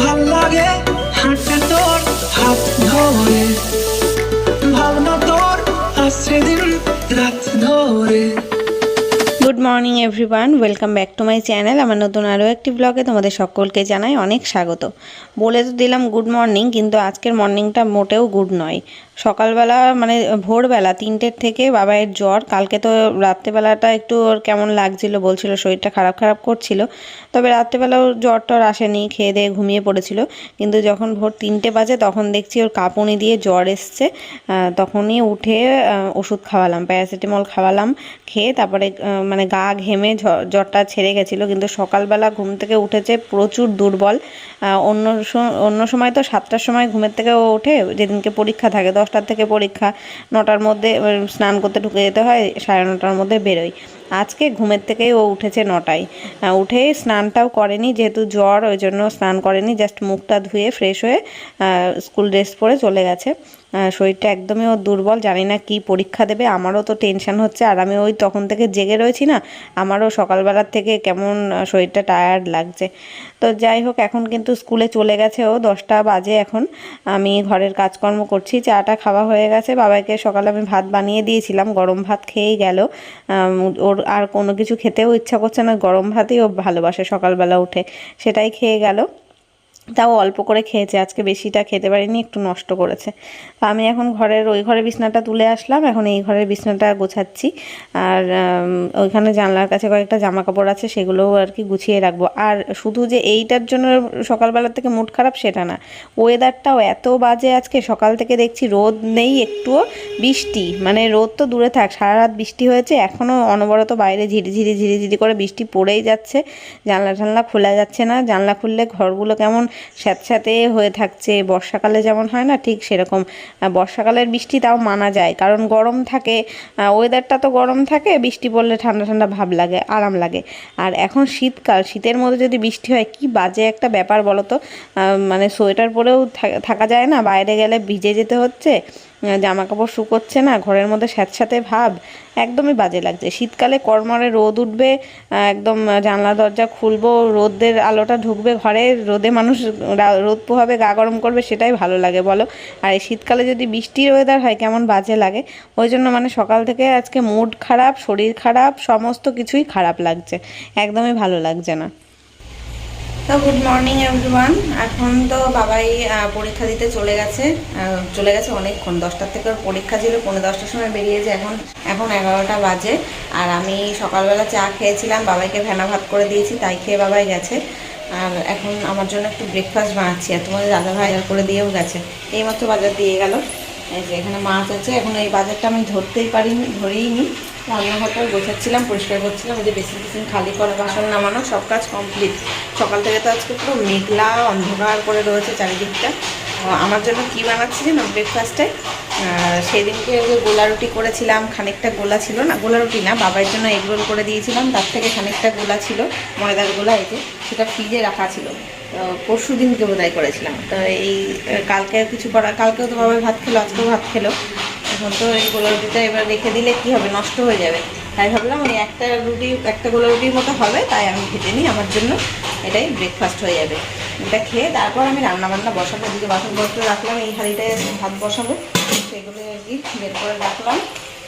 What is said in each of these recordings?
ভালো লাগে তোর হাত ধরে। তোর আসছে দিন রাত ধরে। Good morning everyone welcome back to my channel আমার নতুন আরও একটি ব্লগে তোমাদের সকলকে জানাই অনেক স্বাগত। বলে তো দিলাম গুড মর্নিং কিন্তু আজকের মর্নিংটা মোটেও গুড নয়। সকালবেলা মানে ভোরবেলা তিনটের থেকে বাবাইয়ের জ্বর, কালকে তো রাত্রেবেলাটা একটু ওর কেমন লাগছিল বলছিল, শরীরটা খারাপ খারাপ করছিল। তবে রাত্রেবেলাও জ্বর টর আসেনি, খেয়ে দিয়ে ঘুমিয়ে পড়েছিল। কিন্তু যখন ভোর তিনটে বাজে তখন দেখছি ওর কাঁপুনি দিয়ে জ্বর এসছে। তখনই উঠে ওষুধ খাওয়ালাম, প্যারাসিটামল খাওয়ালাম, খেয়ে তারপরে মানে গা ঘেমে জ্বরটা ছেড়ে গেছিল। কিন্তু সকালবেলা ঘুম থেকে উঠেছে প্রচুর দুর্বল। অন্য অন্য সময় তো সাতটার সময় ঘুমের থেকে ও ওঠে যেদিনকে পরীক্ষা থাকে দশটার থেকে পরীক্ষা নটার মধ্যে স্নান করতে ঢুকে যেতে হয়, সাড়ে নটার মধ্যে বেরোই। আজকে ঘুমের থেকেই ও উঠেছে নটায়। উঠে স্নানটাও করেনি, যেহেতু জ্বর, ওই জন্য স্নান করেনি জাস্ট মুখটা ধুয়ে ফ্রেশ হয়ে স্কুল ড্রেস পরে চলে গেছে। শরীরটা একদমই ওর দুর্বল, জানি না কি পরীক্ষা দেবে, আমারও তো টেনশন হচ্ছে, আর আমি ওই তখন থেকে জেগে রয়েছি না, আমারও সকালবেলার থেকে কেমন শরীরটা টায়ার্ড লাগছে। তো যাই হোক, এখন কিন্তু স্কুলে চলে গেছে ও, দশটা বাজে এখন, আমি ঘরের কাজকর্ম করছি, চাটা খাওয়া হয়ে গেছে, বাবাকে সকালে আমি ভাত বানিয়ে দিয়েছিলাম, গরম ভাত খেয়েই গেল ওর আর কোনো কিছু খেতেও ইচ্ছা করছে না, গরম ভাতই ও ভালোবাসে সকালবেলা উঠে, সেটাই খেয়ে গেল। তাও অল্প করে খেয়েছে, আজকে বেশিটা খেতে পারিনি, একটু নষ্ট করেছে। আমি এখন ঘরের, ওই ঘরের বিছনাটা তুলে আসলাম, এখন এই ঘরের বিছনাটা গোছাচ্ছি। আর ওইখানে জানলার কাছে কয়েকটা জামা কাপড় আছে, সেগুলোও আর কি গুছিয়ে রাখব। আর শুধু যে এইটার জন্য সকালবেলা থেকে মুড খারাপ, সেটা না। ওয়েদারটাও এত বাজে আজকে, সকাল থেকে দেখছি রোদ নেই একটুও, বৃষ্টি। মানে রোদ তো দূরে থাক সারা রাত বৃষ্টি হয়েছে এখনও অনবরত বাইরে ঝিরিঝিরি ঝিরিঝিরি করে বৃষ্টি পড়েই যাচ্ছে। জানলা টানলা খোলা যাচ্ছে না, জানলা খুললে ঘরগুলো কেমন স্যাঁতস্যাঁতে হয়ে থাকছে, বর্ষাকালে যেমন হয় না ঠিক সেরকম। বর্ষাকালের বৃষ্টি তাও মানা যায়, কারণ গরম থাকে ওয়েদারটা তো গরম থাকে, বৃষ্টি পড়লে ঠান্ডা ঠান্ডা ভাব লাগে, আরাম লাগে। আর এখন শীতকাল, শীতের মধ্যে যদি বৃষ্টি হয়, কি বাজে একটা ব্যাপার বলো তো মানে সোয়েটার পরেও থাকা যায় না, বাইরে গেলে ভিজে যেতে হচ্ছে। জামা কাপড় শুকোচ্ছে না, ঘরের মধ্যে স্যাঁতস্যাঁতে ভাব, একদমই বাজে লাগছে। শীতকালে কর্মরে রোদ উঠবে একদম জানলা, দরজা খুলবো, রোদের আলোটা ঢুকবে, ঘরে রোদে মানুষ রোদ পোহাবে, গা গরম করবে, সেটাই ভালো লাগে, বলো। আর এই শীতকালে যদি বৃষ্টির ওয়েদার হয়, কেমন বাজে লাগে? ওই জন্য মানে সকাল থেকে আজকে মুড খারাপ, শরীর খারাপ, সমস্ত কিছুই খারাপ লাগছে, একদমই ভালো লাগছে না। তো গুড মর্নিং এভরিওয়ান এখন তো বাবাই পরীক্ষা দিতে চলে গেছে। চলে গেছে অনেকক্ষণ। দশটার থেকে পরীক্ষা ছিল পনেরো দশটার সময় বেরিয়েছে এখন এখন এগারোটা বাজে। আর আমি সকালবেলা চা খেয়েছিলাম। বাবাইকে ভেনা ভাত করে দিয়েছি, তাই খেয়ে বাবাই গেছে। আর এখন আমার জন্য একটু ব্রেকফাস্ট বানাচ্ছি। আর তোমাদের দাদা ভাই করে দিয়েও গেছে। এইমাত্র বাজার দিয়ে গেল। এই যে এখানে মাছ আছে। এখন এই বাজারটা আমি ধরতেই পারিনি ধরেই নি রান্নাঘরটা গোছাচ্ছিলাম, পরিষ্কার করছিলাম, ওই যে বেসিন টেসিন খালি করা, বাসন নামানো, সব কাজ কমপ্লিট সকাল থেকে তো আজকে পুরো মেঘলা, অন্ধকার করে রয়েছে চারিদিকটা। আমার জন্য কী বানাচ্ছি না ব্রেকফাস্টে সেদিনকে যে গোলা রুটি করেছিলাম, খানিকটা গোলা ছিল না, গোলা রুটি না, বাবার জন্য এগ রোল করে দিয়েছিলাম, তার থেকে খানিকটা গোলা ছিল, ময়দার গোলা এতে সেটা ফ্রিজে রাখা ছিল। পরশু দিনকে বোধহয় করেছিলাম। তো এই, কালকে কিছু করা, কালকেও তো বাবাই ভাত খেলো, আজকেও ভাত খেলো। তো এই গোলা রুটিটা এবার রেখে দিলে কি হবে? নষ্ট হয়ে যাবে। তাই ভাবলাম ওই একটা রুটি, একটা গোলা রুটির মতো হবে, তাই আমি ভেজে নিই। আমার জন্য এটাই ব্রেকফাস্ট হয়ে যাবে। এটা খেয়ে তারপর আমি রান্না বান্না বসাবো এদিকে বাসনপত্র রাখলাম, এই হাঁড়িটায় ভাত বসাবো। সেগুলো আর কি বের করে রাখলাম।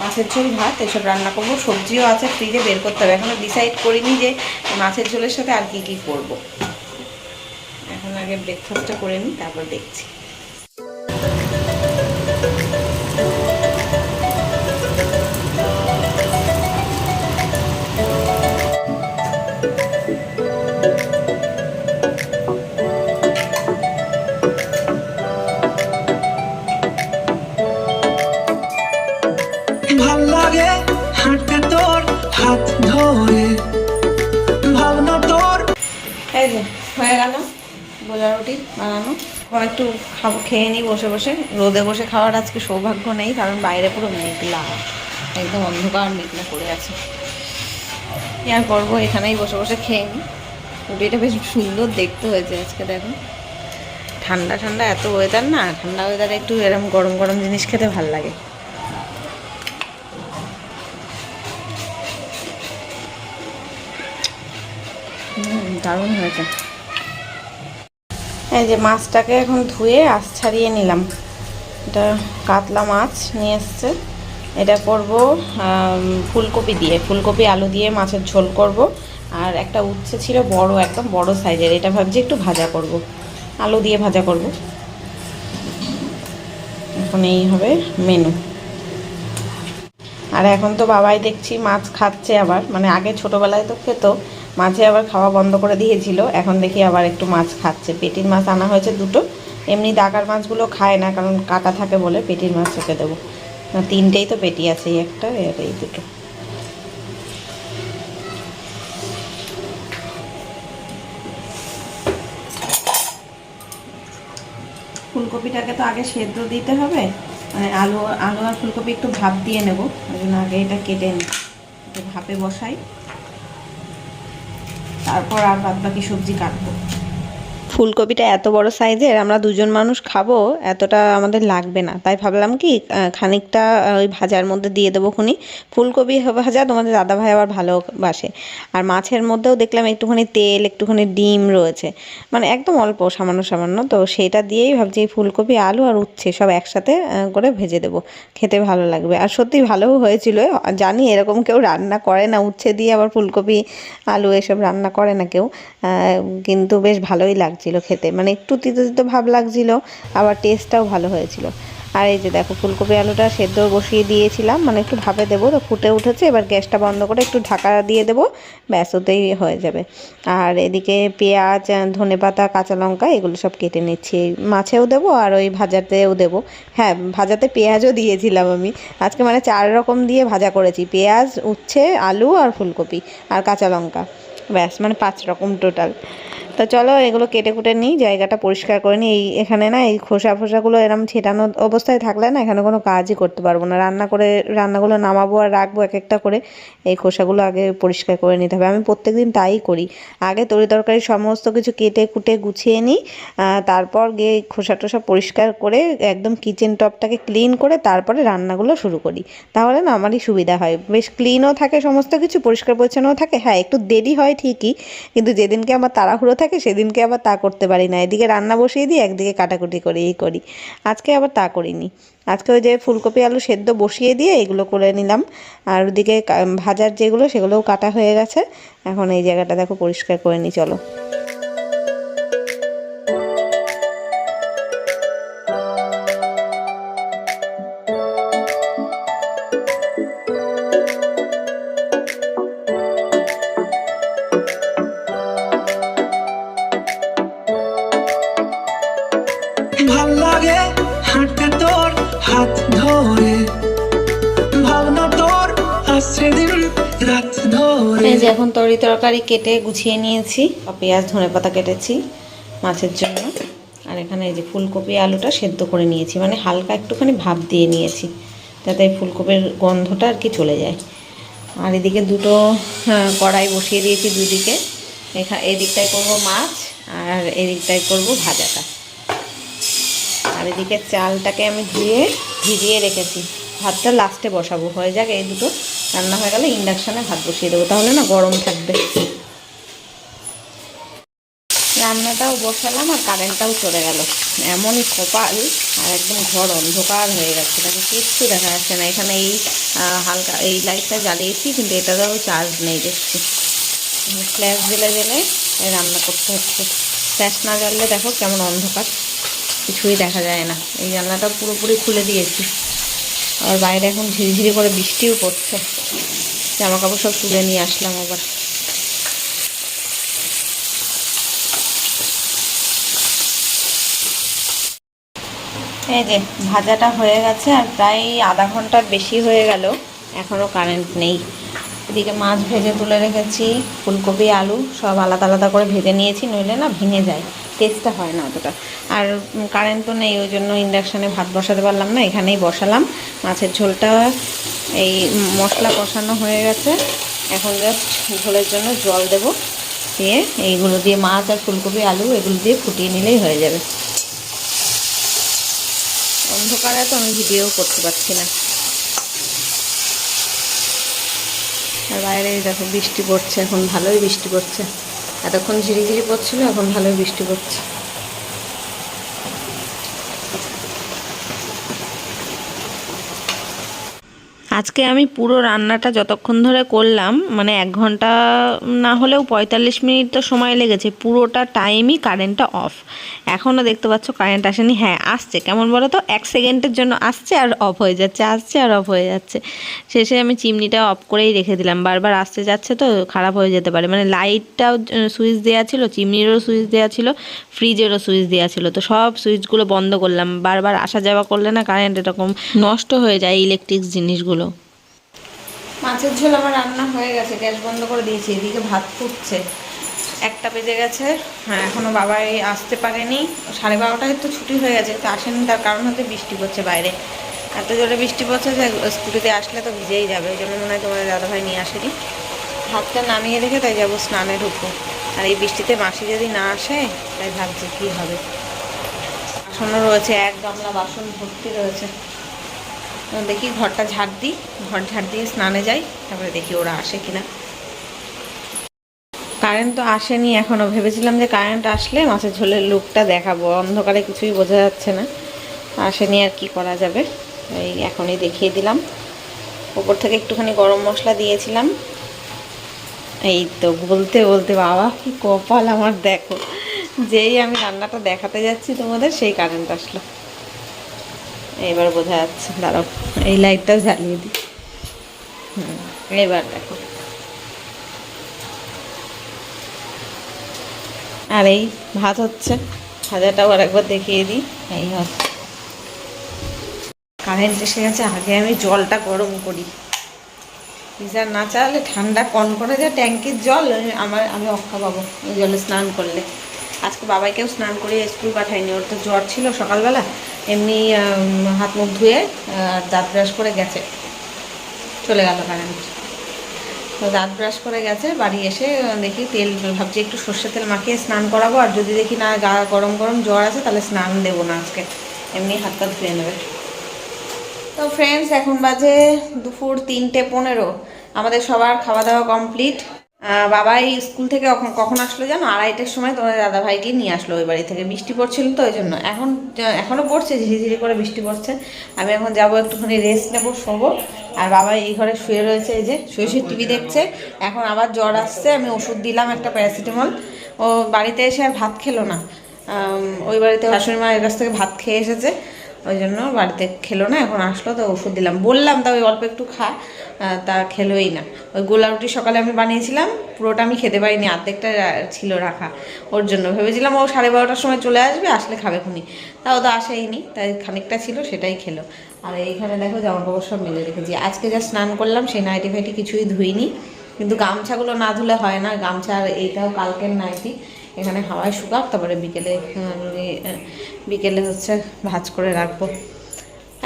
মাছের ঝোল, ভাত, এসব রান্না করব। সবজিও আছে ফ্রিজে বের করতে হবে। এখনও ডিসাইড করিনি যে মাছের ঝোলের সাথে আর কি কী করব। এখন আগে ব্রেকফাস্টটা করে নিই, তারপর দেখছি। ভালো লাগে হাঁটতে তোর হাত ধরে। ভাবনা তোর। এই যে, হয়ে গেল গোলা রুটি বানানো। একটু খাব, খেয়ে নিই বসে বসে। রোদে বসে খাওয়ার আজকে সৌভাগ্য নেই, কারণ বাইরে পুরো মেঘলা, একদম অন্ধকার মেঘলা করে আছে। কি আর করব এখানেই বসে বসে খেয়ে নিই। রুটিটা বেশ সুন্দর দেখতে হয়েছে আজকে, দেখো। ঠান্ডা ঠান্ডা, এত ওয়েদার না, ঠান্ডা ওয়েদারে একটু এরকম গরম গরম জিনিস খেতে ভালো লাগে। দারুণ হয়েছে। এই যে মাছটাকে এখন ধুয়ে আঁশ ছাড়িয়ে নিলাম। এটা কাতলা মাছ নিয়ে এসছে। এটা করব ফুলকপি দিয়ে। ফুলকপি, আলু দিয়ে মাছের ঝোল করব। আর একটা উচ্ছে ছিল বড়, একদম বড় সাইজের। এটা ভাবছি একটু ভাজা করব। আলু দিয়ে ভাজা করব। এখন এই হবে মেনু। আর এখন তো বাবাই দেখছি মাছ খাচ্ছে আবার। মানে আগে ছোটবেলায় তো খেত মাঝে আবার খাওয়া বন্ধ করে দিয়েছিল। এখন দেখি আবার একটু মাছ খাচ্ছে। পেটির মাছ আনা হয়েছে দুটো। এমনি দাগার মাছগুলো খায় না, কারণ কাটা থাকে বলে পেটির মাছ ওকে দেবো। না, তিনটেই তো পেটি আছে, এই একটা আর এই দুটো। ফুলকপিটাকে তো আগে সেদ্ধ দিতে হবে। মানে আলু আলু আর ফুলকপি একটু ভাপ দিয়ে নেব। ওই জন্য আগে এটা কেটে নিই। ভাপে বসাই। তারপর আর বাদ বাকি সবজি কাটবো। ফুলকপিটা এত বড় সাইজের, আমরা দুজন মানুষ খাব, এতটা আমাদের লাগবে না। তাই ভাবলাম কি খানিকটা ওই ভাজার মধ্যে দিয়ে দেবো খুনি। ফুলকপি ভাজা তোমাদের দাদা ভাই আবার ভালোবাসে আর মাছের মধ্যেও দেখলাম একটুখানি তেল, একটুখানি ডিম রয়েছে। মানে একদম অল্প, সামান্য সামান্য। তো সেটা দিয়েই ভাবছি ফুলকপি, আলু আর উচ্ছে সব একসাথে করে ভেজে দেবো। খেতে ভালো লাগবে। আর সত্যি ভালোও হয়েছিল। জানি এরকম কেউ রান্না করে না, উচ্ছে দিয়ে আবার ফুলকপি, আলু এসব রান্না করে না কেউ। কিন্তু বেশ ভালোই লাগছিল খেতে। মানে একটু তিতো তিতো ভাব লাগছিল, আবার টেস্টটাও ভালো হয়েছিল। আর এই যে দেখো, ফুলকপি আলুটা সেদ্ধ বসিয়ে দিয়েছিলাম মানে একটু ভাপে দেবো তো, ফুটে উঠেছে, এবার গ্যাসটা বন্ধ করে একটু ঢাকা দিয়ে দেবো, ব্যাস, ওতেই হয়ে যাবে। আর এদিকে পেঁয়াজ, ধনে পাতা, কাঁচা লঙ্কা, এগুলো সব কেটে নিচ্ছি। মাছেও দেবো আর ওই ভাজাতেও দেবো। হ্যাঁ ভাজাতে পেঁয়াজও দিয়েছিলাম আমি। আজকে মানে চার রকম দিয়ে ভাজা করেছি, পেঁয়াজ, উচ্ছে, আলু আর ফুলকপি আর কাঁচা লঙ্কা। ব্যাস মানে পাঁচ রকম টোটাল তো চলো, এগুলো কেটে কুটে নিই, জায়গাটা পরিষ্কার করে নিই। এই এখানে না, এই খোসা ফোসাগুলো এরম ছেটানো অবস্থায় থাকলে না, এখানে কোনো কাজই করতে পারব না। রান্না করে, রান্নাগুলো নামাবো আর রাখব এক একটা করে, এই খোসাগুলো আগে পরিষ্কার করে নিতে হবে। আমি প্রত্যেকদিন তাই করি। আগে তরি তরকারি সমস্ত কিছু কেটে কুটে গুছিয়ে নিই তারপর গিয়ে খোসা টোসা পরিষ্কার করে, একদম কিচেন টপটাকে ক্লিন করে তারপরে রান্নাগুলো শুরু করি। তাহলে না, আমারই সুবিধা হয়। বেশ ক্লিনও থাকে, সমস্ত কিছু পরিষ্কার পরিচ্ছন্নও থাকে। হ্যাঁ একটু দেরি হয় ঠিকই, কিন্তু যেদিনকে আমার তাড়াহুড়ো থাকে সেদিনকে আবার তা করতে পারি না। এদিকে রান্না বসিয়ে দিই, একদিকে কাটাকুটি করে, এই করি। আজকে আবার তা করিনি। আজকে ওই যে ফুলকপি, আলু সেদ্ধ বসিয়ে দিয়ে এগুলো করে নিলাম। আর ওদিকে ভাজার যেগুলো, সেগুলোও কাটা হয়ে গেছে। এখন এই জায়গাটা দেখো পরিষ্কার করে নিই, চলো। এখন তরি তরকারি কেটে গুছিয়ে নিয়েছি। পেঁয়াজ ধনে পাতা কেটেছি মাছের জন্য। আর এখানে এই যে ফুলকপি আলুটা সেদ্ধ করে নিয়েছি। মানে হালকা একটুখানি ভাপ দিয়ে নিয়েছি যাতে ফুলকপির গন্ধটা আর কি চলে যায়। আর এদিকে দুটো হ্যাঁ, কড়াই বসিয়ে দিয়েছি দুদিকে। এখা এদিকটায় করব মাছ আর এদিকটায় করব ভাজাটা। আর এদিকে চালটাকে আমি ধুয়ে ভিজিয়ে রেখেছি। ভাতটা লাস্টে বসাবো। হয়ে যাক এই দুটো। রান্না হয়ে গেলে ইন্ডাকশানে ভাত বসিয়ে দেবো, তাহলে না গরম থাকবে। রান্নাটাও বসালাম আর কারেন্টটাও চলে গেল। এমনই কপাল আর একদম ঘর অন্ধকার হয়ে গেছে। তাকে কিচ্ছু দেখা যাচ্ছে না। এখানে এই হালকা এই লাইটটা জ্বালিয়েছি, কিন্তু এটাতেও চার্জ নেই দেখছি ফ্ল্যাশ জেলে জেলে রান্না করতে হচ্ছে। ফ্ল্যাশ না জ্বাললে দেখো কেমন অন্ধকার। কিছুই দেখা যায় না। এই জানলাটা পুরোপুরি খুলে দিয়েছি। আর বাইরে এখন ঝিরিঝিরি করে বৃষ্টিও পড়ছে। জামা কাপড় সব তুলে নিয়ে আসলাম আবার। এই যে, ভাজাটা হয়ে গেছে আর প্রায় আধা ঘণ্টার বেশি হয়ে গেল। এখনও কারেন্ট নেই। এদিকে মাছ ভেজে তুলে রেখেছি, ফুলকপি, আলু সব আলাদা আলাদা করে ভেজে নিয়েছি, নইলে না ভেঙে যায়। টেস্টটা হয় না অতটা। আর কারেন্ট তো নেই ওই জন্য ইন্ডাকশানে ভাত বসাতে পারলাম না, এখানেই বসালাম। মাছের ঝোলটা এই মশলা কষানো হয়ে গেছে। এখন জাস্ট ঝোলের জন্য জল দেব। দিয়ে এইগুলো দিয়ে মাছ আর ফুলকপি, আলু, এগুলো দিয়ে ফুটিয়ে নিলেই হয়ে যাবে। অন্ধকারে তো আমি ভিডিও করতে পারছি না। আর বাইরে দেখো বৃষ্টি পড়ছে, এখন ভালোই বৃষ্টি পড়ছে। এতক্ষণ ঝিরিঝিরি পড়ছিল, এখন ভালোই বৃষ্টি পড়ছে। আজকে আমি পুরো রান্নাটা যতক্ষণ ধরে করলাম মানে এক ঘণ্টা না হলেও পঁয়তাল্লিশ মিনিট তো সময় লেগেছে, পুরোটা টাইমই কারেন্টটা অফ এখনও দেখতে পাচ্ছ কারেন্ট আসেনি হ্যাঁ আসছে। কেমন বলো তো? এক সেকেন্ডের জন্য আসছে আর অফ হয়ে যাচ্ছে, আসছে আর অফ হয়ে যাচ্ছে। শেষে আমি চিমনিটা অফ করেই রেখে দিলাম। বারবার আসতে যাচ্ছে তো খারাপ হয়ে যেতে পারে। মানে লাইটটাও সুইচ দেওয়া ছিল, চিমনিরও সুইচ দেওয়া ছিল ফ্রিজেরও সুইচ দেওয়া ছিল। তো সব সুইচগুলো বন্ধ করলাম। বারবার আসা যাওয়া করলে না কারেন্ট এরকম নষ্ট হয়ে যায় ইলেকট্রিক জিনিসগুলো। মাছের ঝোল আমার রান্না হয়ে গেছে, গ্যাস বন্ধ করে দিয়েছি, এদিকে ভাত ফুটছে। একটা বেজে গেছে হ্যাঁ এখনও বাবাই আসতে পারেনি। সাড়ে বারোটায় তো ছুটি হয়ে গেছে, তো আসেনি, তার কারণ হচ্ছে বৃষ্টি পড়ছে বাইরে। এত জোরে বৃষ্টি পড়ছে যে স্কুটিতে আসলে তো ভিজেই যাবে, ওই জন্য মনে হয় তোমাদের দাদাভাই নিয়ে আসেনি। ভাতটা নামিয়ে রেখে তাই যাব স্নানে ঢুকবো। আর এই বৃষ্টিতে মাসি যদি না আসে, তাই ভাবছি কী হবে। বাসনও রয়েছে, এক গামলা বাসন ভর্তি রয়েছে। দেখি ঘরটা ঝাড় দিই, ঘর ঝাড় দিয়ে স্নানে যাই, তারপরে দেখি ওরা আসে কিনা। কারেন্ট তো আসেনি এখনও ভেবেছিলাম যে কারেন্ট আসলে মাছের ঝোলের লুকটা দেখাবো, অন্ধকারে কিছুই বোঝা যাচ্ছে না। আসেনি আর কি করা যাবে, এই এখনই দেখিয়ে দিলাম। ওপর থেকে একটুখানি গরম মশলা দিয়েছিলাম। এই তো বলতে বলতে বাবা, কি কপাল আমার, দেখো। যেই আমি রান্নাটা দেখাতে যাচ্ছি তোমাদের, সেই কারেন্ট আসলো। এবার বোঝা যাচ্ছে দাঁড়াও, এই লাইটটা জ্বালিয়ে দিই। হুম, এবার দেখো। আর এই ভাত হচ্ছে, ভাজাটাও আর একবার দেখিয়ে দিই, এই হচ্ছে। কারেন্ট এসে গেছে, আগে আমি জলটা গরম করি। গিজার না চালালে ঠান্ডা কন করে যায় ট্যাঙ্কির জল আমার আমি অক্ষা পাবো ওই জলে স্নান করলে। আজকে বাবাইকেও স্নান করিয়ে স্কুল পাঠাইনি, ওর তো জ্বর ছিল সকালবেলা। এমনি হাত মুখ ধুয়ে আর দাঁত ব্রাশ করে গেছে। চলে গেল কারেন্ট। তো দাঁত ব্রাশ করে গেছে, বাড়ি এসে দেখি তেল, ভাবছি একটু সর্ষে তেল মাখিয়ে স্নান করাবো, আর যদি দেখি না গা গরম গরম জ্বর আছে, তাহলে স্নান দেবো না আজকে। এমনি হাত পা ধুয়ে নেবে। তো ফ্রেন্ডস এখন বাজে দুপুর তিনটে পনেরো। আমাদের সবার খাওয়া দাওয়া কমপ্লিট বাবাই স্কুল থেকে কখন আসলো জানো? আড়াইটের সময় তোমার দাদা ভাইকে নিয়ে আসলো ওই বাড়ি থেকে। বৃষ্টি পড়ছিল তো ওই জন্য। এখন এখনও পড়ছে ঝিরিঝিরি করে বৃষ্টি পড়ছে। আমি এখন যাব একটুখানি রেস্ট নেব, শোবো। আর বাবা এই ঘরে শুয়ে রয়েছে, এই যে শুয়ে শুয়ে টিভি দেখছে। এখন আবার জ্বর আসছে, আমি ওষুধ দিলাম একটা প্যারাসিটামল ও বাড়িতে এসে আর ভাত খেলো না। ওই বাড়িতে শাশুড়ি মায়ের কাছ থেকে ভাত খেয়ে এসেছে। ওই জন্য বাড়িতে খেলো না, এখন আসলো তো ওষুধ দিলাম। বললাম তা ওই অল্প একটু খা। তা খেলোই না। ওই গোলা রুটি সকালে আমি বানিয়েছিলাম, পুরোটা আমি খেতে পারিনি অর্ধেকটা রা- ছিল রাখা ওর জন্য। ভেবেছিলাম ও সাড়ে বারোটার সময় চলে আসবে, আসলে খাবে খুনি। তাও তো আসেইনি, তাই খানিকটা ছিল, সেটাই খেলো। আর এইখানে দেখো জামা কাপড় সব মেলে রেখেছি। আজকে যা স্নান করলাম, সেই নাইটি ফাইটি কিছুই ধুইনি। কিন্তু গামছাগুলো না ধুলে হয় না, গামছা আর এইটাও কালকের নাইটি। এখানে হাওয়ায় শুকাক, তারপরে বিকেলে বিকেলে হচ্ছে ভাজ করে রাখব।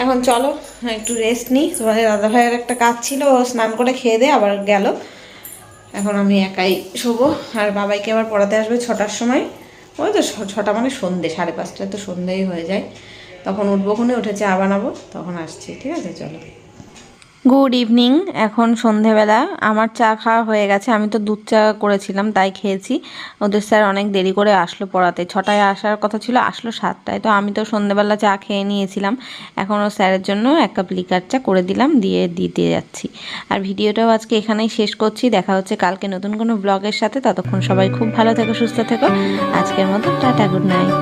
এখন চলো, একটু রেস্ট নিই। তোমাদের দাদা ভাইয়ের একটা কাজ ছিল স্নান করে খেয়ে দিয়ে আবার গেল। এখন আমি একাই শোবো, আর বাবাইকে আবার পড়াতে আসবে ছটার সময়। ওই তো ছটা মানে সন্ধে, সাড়ে পাঁচটায় তো সন্ধেই হয়ে যায়। তখন উঠবো খুনে, উঠে চা বানাবো, তখন আসছি, ঠিক আছে? চলো। গুড ইভিনিং এখন সন্ধেবেলা। আমার চা খাওয়া হয়ে গেছে। আমি তো দুধ চা করেছিলাম, তাই খেয়েছি। ওদের স্যার অনেক দেরি করে আসলো পড়াতে। ছটায় আসার কথা ছিল, আসলো সাতটায়। তো আমি তো সন্ধেবেলা চা খেয়ে নিয়েছিলাম। এখন ও স্যারের জন্য এক কাপ লিকার চা করে দিলাম, দিয়ে দিতে যাচ্ছি। আর ভিডিওটাও আজকে এখানেই শেষ করছি। দেখা হচ্ছে কালকে নতুন কোনো ব্লগের সাথে। ততক্ষণ সবাই খুব ভালো থেকো, সুস্থ থেকো। আজকের মতো টাটা গুড নাইট